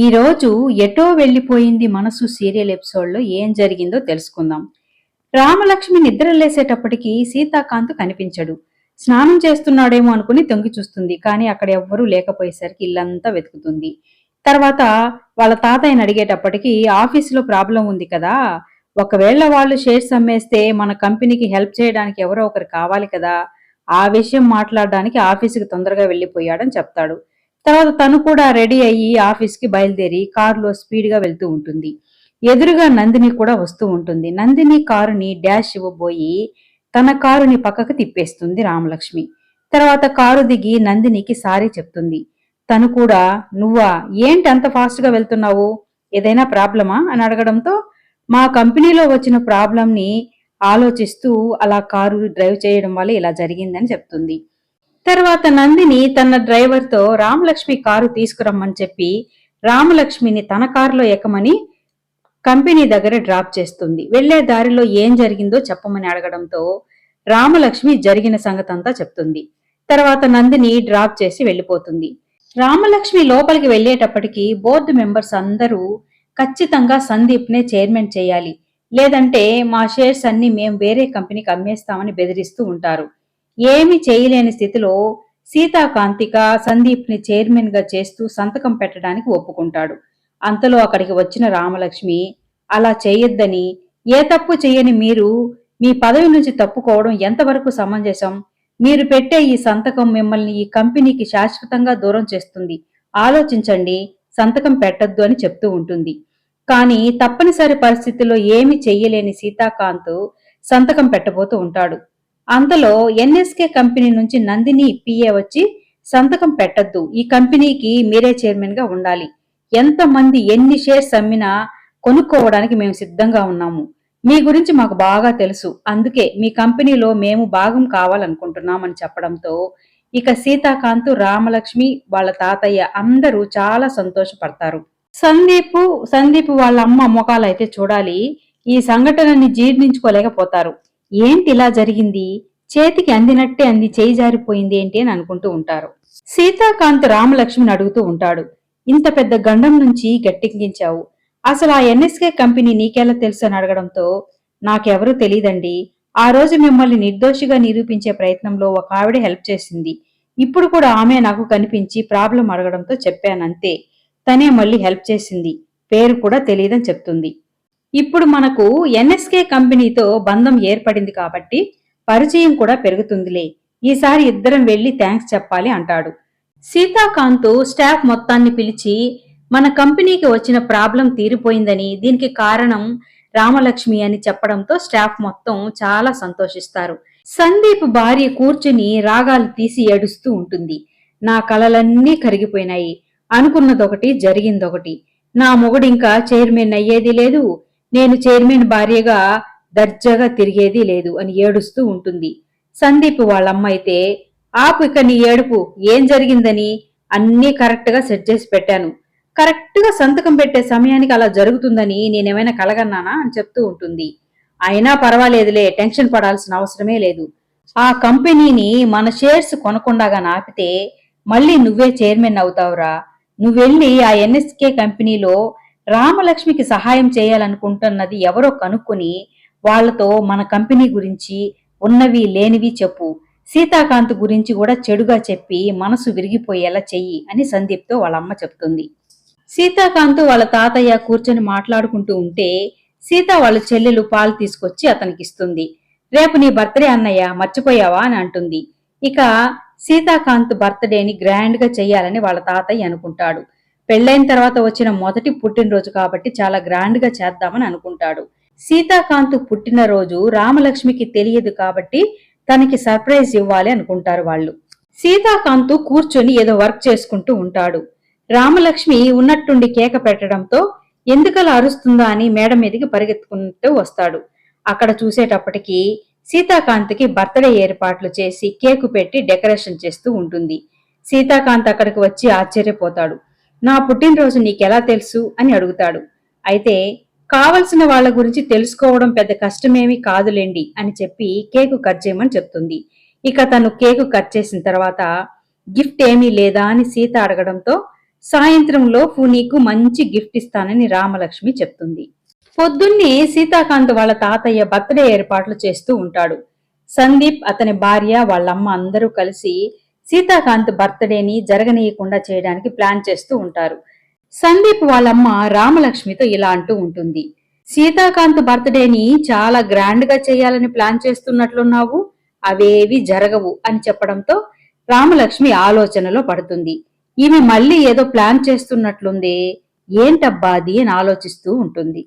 ఈరోజు ఎటో వెళ్ళిపోయింది మనసు సీరియల్ ఎపిసోడ్లో ఏం జరిగిందో తెలుసుకుందాం. రామలక్ష్మి నిద్ర లేసేటప్పటికి సీతాకాంత్ కనిపించడు. స్నానం చేస్తున్నాడేమో అనుకుని తొంగి చూస్తుంది. కానీ అక్కడ ఎవ్వరూ లేకపోయేసరికి ఇల్లంతా వెతుకుతుంది. తర్వాత వాళ్ళ తాతయ్యని అడిగేటప్పటికి ఆఫీసులో ప్రాబ్లం ఉంది కదా. ఒకవేళ వాళ్ళు షేర్స్ అమ్మేస్తే మన కంపెనీకి హెల్ప్ చేయడానికి ఎవరో ఒకరు కావాలి కదా. ఆ విషయం మాట్లాడడానికి ఆఫీసుకి తొందరగా వెళ్ళిపోయాడని చెప్తాడు. తర్వాత తను కూడా రెడీ అయ్యి ఆఫీస్కి బయలుదేరి కారులో స్పీడ్గా వెళ్తూ ఉంటుంది. ఎదురుగా నందిని కూడా వస్తూ ఉంటుంది. నందిని కారుని డాష్ ఇవ్వబోయి తన కారుని పక్కకు తిప్పేస్తుంది రామలక్ష్మి. తర్వాత కారు దిగి నందినికి సారీ చెప్తుంది. తను కూడా నువ్వా ఏంటి అంత ఫాస్ట్గా వెళ్తున్నావు? ఏదైనా ప్రాబ్లమా? అని అడగడంతో మా కంపెనీలో వచ్చిన ప్రాబ్లంని ఆలోచిస్తూ అలా కారు డ్రైవ్ చేయడం వల్ల ఇలా జరిగిందని చెప్తుంది. తర్వాత నందిని తన డ్రైవర్తో రామలక్ష్మి కారు తీసుకురమ్మని చెప్పి రామలక్ష్మిని తన కారులో ఎక్కమని కంపెనీ దగ్గర డ్రాప్ చేస్తుంది. వెళ్ళే దారిలో ఏం జరిగిందో చెప్పమని అడగడంతో రామలక్ష్మి జరిగిన సంగతంతా చెప్తుంది. తర్వాత నందిని డ్రాప్ చేసి వెళ్ళిపోతుంది. రామలక్ష్మి లోపలికి వెళ్ళేటప్పటికి బోర్డు మెంబర్స్ అందరూ ఖచ్చితంగా సందీప్నే చైర్మన్ చేయాలి. లేదంటే మా షేర్స్ అన్ని మేము వేరే కంపెనీకి అమ్మేస్తామని బెదిరిస్తూ ఉంటారు. ఏమి చేయలేని స్థితిలో సీతాకాంతిక సందీప్ని చైర్మన్గా చేస్తూ సంతకం పెట్టడానికి ఒప్పుకుంటాడు. అంతలో అక్కడికి వచ్చిన రామలక్ష్మి అలా చేయొద్దని ఏ తప్పు చేయని మీరు మీ పదవి నుంచి తప్పుకోవడం ఎంతవరకు సమంజసం? మీరు పెట్టే ఈ సంతకం మిమ్మల్ని ఈ కంపెనీకి శాశ్వతంగా దూరం చేస్తుంది. ఆలోచించండి సంతకం పెట్టద్దు అని చెప్తూ ఉంటుంది. కానీ తప్పనిసరి పరిస్థితుల్లో ఏమి చెయ్యలేని సీతాకాంత్ సంతకం పెట్టబోతూ ఉంటాడు. అంతలో ఎన్ఎస్కే కంపెనీ నుంచి నందిని పిఏ వచ్చి సంతకం పెట్టద్దు. ఈ కంపెనీకి మీరే చైర్మన్గా ఉండాలి ఎంతమంది ఎన్ని షేర్స్ అమ్మినా కొనుక్కోవడానికి మేము సిద్ధంగా ఉన్నాము. మీ గురించి మాకు బాగా తెలుసు. అందుకే మీ కంపెనీలో మేము భాగం కావాలనుకుంటున్నామని చెప్పడంతో ఇక సీతాకాంత్ రామలక్ష్మి వాళ్ళ తాతయ్య అందరూ చాలా సంతోషపడతారు. సందీప్ సందీప్ వాళ్ళ అమ్మ మొఖాలైతే చూడాలి. ఈ సంఘటనని జీర్ణించుకోలేకపోతారు. ఏంటి ఇలా జరిగింది? చేతికి అందినట్టే అంది చేయి జారిపోయింది ఏంటి అని అనుకుంటూ ఉంటారు. సీతాకాంత్ రామలక్ష్మిని అడుగుతూ ఉంటాడు ఇంత పెద్ద గండం నుంచి గట్టెక్కించావు అసలు ఆ ఎన్ఎస్కే కంపెనీ నీకెలా తెలుసు అని అడగడంతో నాకెవరూ తెలియదండి ఆ రోజు మిమ్మల్ని నిర్దోషిగా నిరూపించే ప్రయత్నంలో ఒక ఆవిడ హెల్ప్ చేసింది. ఇప్పుడు కూడా ఆమె నాకు కనిపించి ప్రాబ్లం అడగడంతో చెప్పానంతే. తనే మళ్ళీ హెల్ప్ చేసింది. పేరు కూడా తెలియదని చెప్తుంది. ఇప్పుడు మనకు ఎన్ఎస్కే కంపెనీతో బంధం ఏర్పడింది కాబట్టి పరిచయం కూడా పెరుగుతుందిలే. ఈసారి ఇద్దరం వెళ్ళి థ్యాంక్స్ చెప్పాలి అంటాడు. సీతాకాంత్ స్టాఫ్ మొత్తాన్ని పిలిచి మన కంపెనీకి వచ్చిన ప్రాబ్లం తీరిపోయిందని దీనికి కారణం రామలక్ష్మి అని చెప్పడంతో స్టాఫ్ మొత్తం చాలా సంతోషిస్తారు. సందీప్ భార్య కూర్చుని రాగాలు తీసి ఏడుస్తూ ఉంటుంది. నా కలలన్నీ కరిగిపోయినాయి. అనుకున్నదొకటి జరిగిందొకటి. నా మొగుడింకా చైర్మన్ అయ్యేది లేదు. నేను చైర్మన్ భార్యగా దర్జాగా తిరిగేది లేదు అని ఏడుస్తూ ఉంటుంది. సందీప్ వాళ్ళమ్మ అయితే ఆపు ఇక నీ ఏడుపు ఏం జరిగిందని? అన్నీ కరెక్ట్గా సెట్ చేసి పెట్టాను. కరెక్ట్గా సంతకం పెట్టే సమయానికి అలా జరుగుతుందని నేనేమైనా కలగన్నానా అని చెప్తూ ఉంటుంది. అయినా పర్వాలేదులే టెన్షన్ పడాల్సిన అవసరమే లేదు. ఆ కంపెనీని మన షేర్స్ కొనకుండాగా నాపితే మళ్ళీ నువ్వే చైర్మన్ అవుతావురా. నువ్వెళ్ళి ఆ ఎన్ఎస్కే కంపెనీలో రామలక్ష్మికి సహాయం చేయాలనుకుంటున్నది ఎవరో కనుక్కొని వాళ్ళతో మన కంపెనీ గురించి ఉన్నవి లేనివి చెప్పు. సీతాకాంత్ గురించి కూడా చెడుగా చెప్పి మనసు విరిగిపోయేలా చెయ్యి అని సందీప్తో వాళ్ళమ్మ చెప్తుంది. సీతాకాంత్ వాళ్ళ తాతయ్య కూర్చొని మాట్లాడుకుంటూ ఉంటే సీత వాళ్ళ చెల్లెలు పాలు తీసుకొచ్చి అతనికి ఇస్తుంది రేపు నీ బర్త్డే అన్నయ్య మర్చిపోయావా అని అంటుంది. ఇక సీతాకాంత్ బర్త్డేని గ్రాండ్గా చేయాలని వాళ్ళ తాతయ్య అనుకుంటాడు. పెళ్ళైన తర్వాత వచ్చిన మొదటి పుట్టినరోజు కాబట్టి చాలా గ్రాండ్గా చేద్దామని అనుకుంటాడు. సీతాకాంత్ పుట్టినరోజు రామలక్ష్మికి తెలియదు కాబట్టి తనకి సర్ప్రైజ్ ఇవ్వాలి అనుకుంటారు వాళ్ళు. సీతాకాంత్ కూర్చొని ఏదో వర్క్ చేసుకుంటూ ఉంటాడు. రామలక్ష్మి ఉన్నట్టుండి కేక పెట్టడంతో ఎందుకలా అరుస్తుందా అని మేడ మీదకి పరిగెత్తుకుంటూ వస్తాడు. అక్కడ చూసేటప్పటికి సీతాకాంత్కి బర్త్డే ఏర్పాట్లు చేసి కేకు పెట్టి డెకరేషన్ చేస్తూ ఉంటుంది. సీతాకాంత్ అక్కడికి వచ్చి ఆశ్చర్యపోతాడు. నా పుట్టినరోజు నీకెలా తెలుసు అని అడుగుతాడు. అయితే కావలసిన వాళ్ళ గురించి తెలుసుకోవడం పెద్ద కష్టమేమీ కాదులేండి అని చెప్పి కేకు కట్ చేయమని చెప్తుంది. ఇక తను కేకు కట్ చేసిన తర్వాత గిఫ్ట్ ఏమీ లేదా అని సీత అడగడంతో సాయంత్రంలోపు నీకు మంచి గిఫ్ట్ ఇస్తానని రామలక్ష్మి చెప్తుంది. పొద్దున్నే సీతాకాంత్ వాళ్ళ తాతయ్య బర్త్డే ఏర్పాట్లు చేస్తూ ఉంటాడు. సందీప్ అతని భార్య వాళ్ళమ్మ అందరూ కలిసి సీతాకాంత్ బర్త్డేని జరగనీయకుండా చేయడానికి ప్లాన్ చేస్తూ ఉంటారు. సందీప్ వాళ్ళమ్మ రామలక్ష్మితో ఇలా అంటూ ఉంటుంది. సీతాకాంత్ బర్త్డేని చాలా గ్రాండ్గా చేయాలని ప్లాన్ చేస్తున్నట్లున్నావు? అవేవి జరగవు అని చెప్పడంతో రామలక్ష్మి ఆలోచనలో పడుతుంది. ఈమె మళ్ళీ ఏదో ప్లాన్ చేస్తున్నట్లుందే ఏంటబ్బా అది అని ఆలోచిస్తూ ఉంటుంది.